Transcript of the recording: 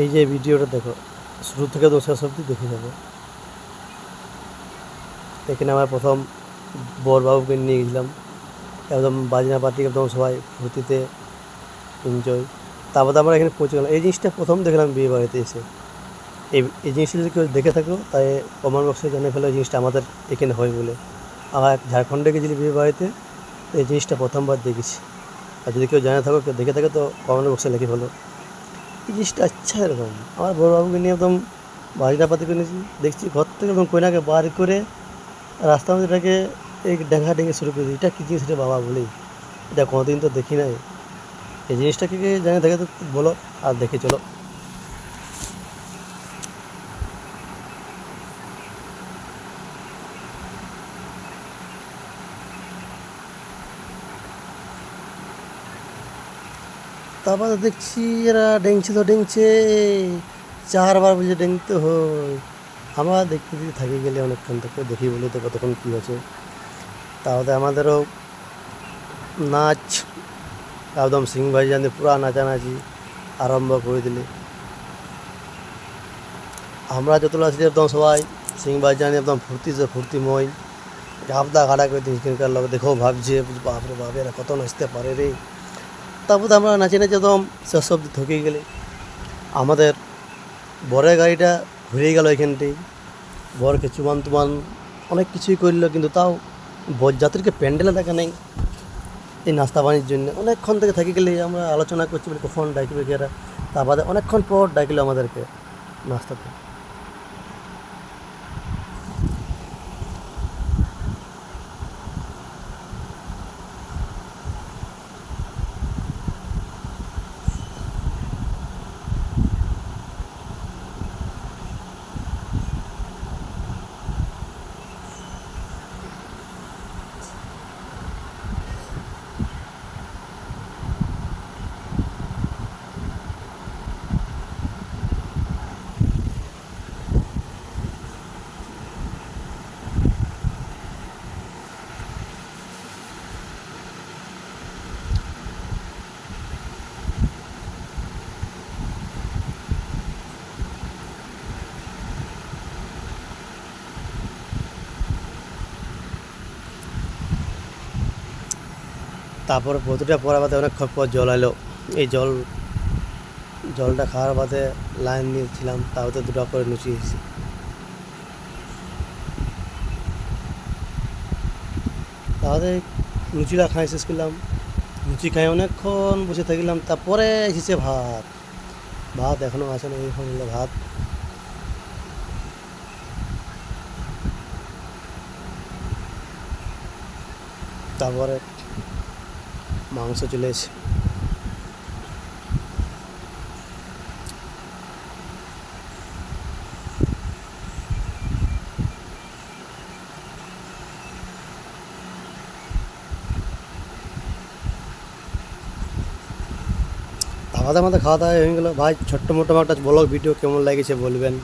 এই যে ভিডিওটা দেখো, শুরু থেকে তো শেষ দেখে যাবে। এখানে আমার প্রথম বরবাবুকে নিয়ে গেছিলাম। একদম বাজনা পার্টি, একদম সবাই ফুর্তিতে এনজয় তারপর আমরা এখানে পৌঁছে গেলাম। এই জিনিসটা প্রথম দেখলাম বিয়ে বাড়িতে এসে। এই এই জিনিসটা যদি কেউ দেখে থাকো তাই কমেন্ট বক্সে জানিয়ে ফেলো এই জিনিসটা আমাদের এখানে হয় বলে। আমার ঝাড়খণ্ডে গেছিলি বিয়ে বাড়িতে, এই জিনিসটা প্রথমবার দেখেছি। আর যদি কেউ জানে থাকো, কেউ দেখে থাকে, তো কমেন্ট বক্সে লিখে ফেলো। জিনিসটা আচ্ছা এরকম। আমার বড়োবাবুকে নিয়ে একদম বাড়িটা পাতি কিনেছি দেখছি ঘর থেকে একদম কইনাকে বার করে রাস্তার মধ্যে এটাকে এই ডেঙ্গা ডেঙ্গে শুরু করে এটা কী জিনিস এটা বাবা বলি? এটা কোনোদিন তো দেখি নাই। এই জিনিসটাকে কি দেখে তো বলো আর দেখে চলো। তারপরে দেখছি এরা ডেংছে তো ডেংছে চারবার বুঝে ডেংতে হয়। আমরা দেখতে দেখতে থাকি গেলে অনেকক্ষণ থেকে দেখি বলে তো কতক্ষণ কী হচ্ছে। তাহলে আমাদেরও নাচ, একদম সিং ভাই জানে পুরা নাচানাচি আরম্ভ করে দিলে। আমরা যতগুলো আছি একদম সবাই সিং ভাই জানি একদম ফুর্তি সে ফুর্তিময়। ঘাবদা ঘাড়া করে তিনখানকার লোক দেখো ভাবছে, বাপরে বাপে, এরা কত নাচতে পারে রে। তারপর আমরা নাচে নাচে একদম শেষ অব্দি থকে গেলে। আমাদের বরের গাড়িটা ঘুরে গেল এখানটাই বরকে চুমান তুমান অনেক কিছুই করল, কিন্তু তাও বরযাত্রীকে প্যান্ডেলে দেখা নেই। এই নাস্তা পানির জন্য অনেকক্ষণ থেকে থাকি গেলে, আমরা আলোচনা করছি বলে কখন ডাকবে এরা। তারপরে অনেকক্ষণ পর ডাকলো আমাদেরকে নাস্তাতে তারপরে প্রতিটা পড়া বাদে অনেকক্ষণ পর জল এলো। এই জল, জলটা খাওয়ার বাদে লাইন দিয়েছিলাম তাও তো দুটো করে এসেছি তাহলে লুচিটা খাই শেষ করলাম। লুচি খাই অনেকক্ষণ বসে থাকলাম, তারপরে এসেছে ভাত। ভাত এখনও আছে না হলো ভাত। তারপরে মাংস চলে এসে। আমাদের আমাদের খাওয়া দাওয়া হয়ে গেলো। ভাই, ছোট্ট মোটো একটা ব্লগ ভিডিও কেমন লাগেছে বলবেন?